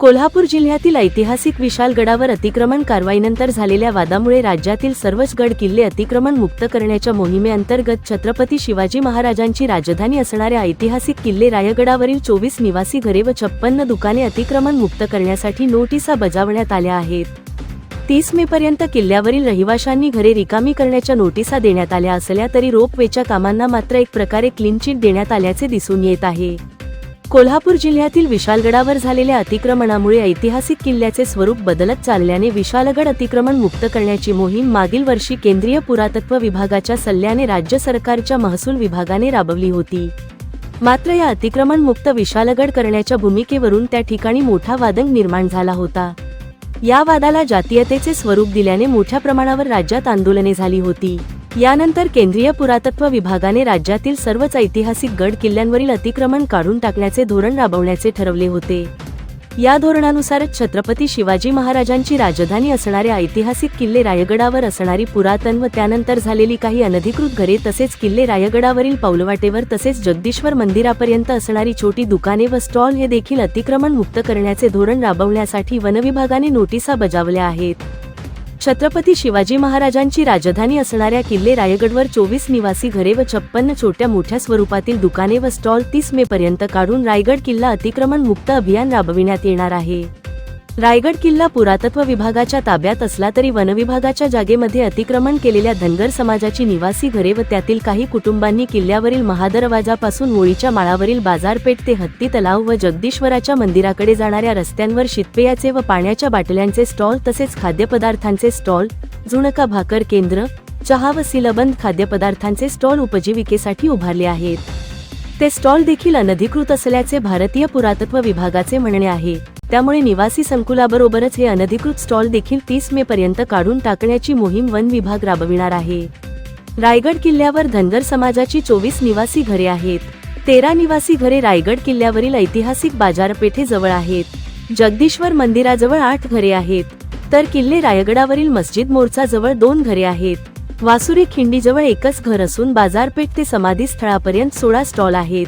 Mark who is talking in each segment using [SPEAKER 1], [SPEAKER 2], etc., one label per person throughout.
[SPEAKER 1] कोल्हापूर जिल्ह्यातील ऐतिहासिक विशालगडावर अतिक्रमण कारवाईनंतर झालेल्या वादामुळे राज्यातील सर्वच गड किल्ले अतिक्रमण मुक्त करण्याच्या मोहिमेअंतर्गत छत्रपती शिवाजी महाराजांची राजधानी असणाऱ्या ऐतिहासिक किल्ले रायगडावरील चोवीस निवासी घरे व छप्पन्न दुकाने अतिक्रमण मुक्त करण्यासाठी नोटिसा बजावण्यात आल्या आहेत. तीस मे पर्यंत किल्ल्यावरील रहिवाशांनी घरे रिकामी करण्याच्या नोटिसा देण्यात आल्या असल्या तरी रोपवेच्या कामांना मात्र एक प्रकारे क्लीन चिट देण्यात आल्याचे दिसून येत आहे. कोल्हापूर जिल्ह्यातील विशालगडावर झालेल्या अतिक्रमणामुळे ऐतिहासिक किल्ल्याचे स्वरूप बदलत चालल्याने विशालगड अतिक्रमण मुक्त करण्याची मोहीम मागील वर्षी केंद्रीय पुरातत्व विभागाच्या सल्ल्याने राज्य सरकारच्या महसूल विभागाने राबवली होती. मात्र या अतिक्रमण मुक्त विशालगड करण्याच्या भूमिकेवरून त्या ठिकाणी मोठा वादंग निर्माण झाला होता. या वादाला जातीयतेचे स्वरूप दिल्याने मोठ्या प्रमाणावर राज्यात आंदोलने झाली होती. यानंतर केंद्रीय पुरातत्व विभागाने राज्यातील सर्वच ऐतिहासिक गड किल्ल्यांवरील अतिक्रमण काढून टाकण्याचे धोरण राबवण्याचे ठरवले होते. या धोरणानुसारच छत्रपती शिवाजी महाराजांची राजधानी असणाऱ्या ऐतिहासिक किल्ले रायगडावर असणारी पुरातन व त्यानंतर झालेली काही अनधिकृत घरे तसेच किल्ले रायगडावरील पाऊलवाटेवर तसेच जगदीश्वर मंदिरापर्यंत असणारी छोटी दुकाने व स्टॉल हे देखील अतिक्रमण मुक्त करण्याचे धोरण राबवण्यासाठी वनविभागाने नोटिसा बजावल्या आहेत. छत्रपती शिवाजी महाराजांची राजधानी असणाऱ्या किल्ले रायगडवर चोवीस निवासी घरे व छप्पन्न छोट्या मोठ्या स्वरूपातील दुकाने व स्टॉल तीस मे पर्यंत काढून रायगड किल्ला अतिक्रमण मुक्त अभियान राबविण्यात येणार आहे. रायगड किल्ला पुरातत्व विभागाच्या ताब्यात असला तरी वनविभागाच्या जागेमध्ये अतिक्रमण केलेल्या धनगर समाजाची निवासी घरे व त्यातील काही कुटुंबांनी किल्ल्यावरील महादरवाजापासून मोळीच्या माळावरील बाजारपेठ ते हत्ती तलाव व जगदीश्वराच्या मंदिराकडे जाणाऱ्या रस्त्यांवर शितपेयाचे व पाण्याच्या बाटल्यांचे स्टॉल तसेच खाद्यपदार्थांचे स्टॉल जुणका भाकर केंद्र चहा व सिलबंद खाद्यपदार्थांचे स्टॉल उपजीविकेसाठी उभारले आहेत. ते स्टॉल देखील अनधिकृत असल्याचे भारतीय पुरातत्व विभागाचे म्हणणे आहे. त्यामुळे निवासी संकुलाबरोबरच हे अनधिकृत स्टॉल देखील तीस मे पर्यंत काढून टाकण्याची मोहीम वन विभाग राबविणार आहे. रायगड किल्ल्यावर धनगर समाजाची चोवीस निवासी घरे आहेत. तेरा निवासी घरे रायगड किल्ल्यावरील ऐतिहासिक बाजारपेठेजवळ आहेत. जगदीश्वर मंदिराजवळ आठ घरे आहेत. तर किल्ले रायगडावरील मस्जिद मोर्चाजवळ दोन घरे आहेत. वासुरी खिंडीजवळ एकच घर असून बाजारपेठ ते समाधी स्थळापर्यंत सोळा स्टॉल आहेत.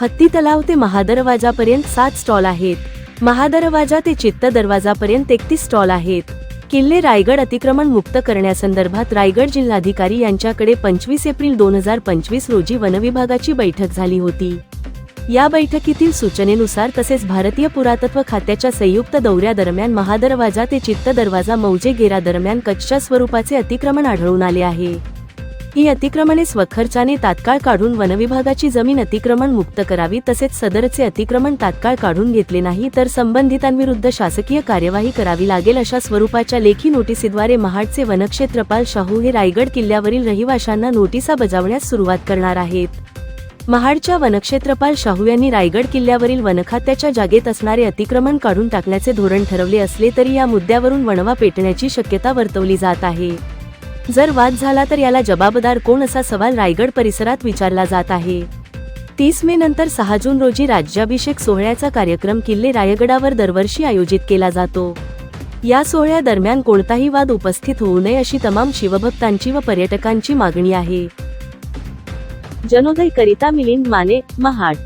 [SPEAKER 1] हत्ती तलाव ते महादरवाजापर्यंत सात स्टॉल आहेत. महादरवाजा ते चित्त दरवाजापर्यंत एकतीस स्टॉल आहेत. किल्ले रायगड अतिक्रमण मुक्त करण्यासंदर्भात रायगड जिल्हाधिकारी यांच्याकडे पंचवीस एप्रिल दोन हजार पंचवीस रोजी वनविभागाची बैठक झाली होती. या बैठकीतील सूचनेनुसार तसेच भारतीय पुरातत्व खात्याच्या संयुक्त दौऱ्यादरम्यान महादरवाजा ते चित्त दरवाजा मौजे गेरा दरम्यान कच्च्या स्वरूपाचे अतिक्रमण आढळून आले आहे. ही अतिक्रमणे स्वखर्चाने तात्काळ काढून वनविभागाची जमीन अतिक्रमण मुक्त करावी तसेच सदरचे अतिक्रमण तात्काळ काढून घेतले नाही तर संबंधितांविरुद्ध शासकीय कार्यवाही करावी लागेल अशा स्वरूपाच्या लेखी नोटिसीद्वारे महाडचे वनक्षेत्रपाल शाहू हे रायगड किल्ल्यावरील रहिवाशांना नोटिसा बजावण्यास सुरुवात करणार आहेत. महाडच्या वनक्षेत्रपाल शाहू यांनी रायगड किल्ल्यावरील वनखात्याच्या जागेत असणारे अतिक्रमण काढून टाकण्याचे धोरण ठरवले असले तरी या मुद्द्यावरून वणवा पेटण्याची शक्यता वर्तवली जात आहे. जर वाद झाला तर याला जबाबदार कोण असा सवाल रायगड परिसरात विचारला जात आहे. तीस मे नंतर सहा जून रोजी राज्याभिषेक सोहळ्याचा कार्यक्रम किल्ले रायगडावर दरवर्षी आयोजित केला जातो. या सोहळ्यादरम्यान कोणताही वाद उपस्थित होऊ नये अशी तमाम शिवभक्तांची व पर्यटकांची मागणी आहे. जनोदय करिता मिलिंद माने महाड.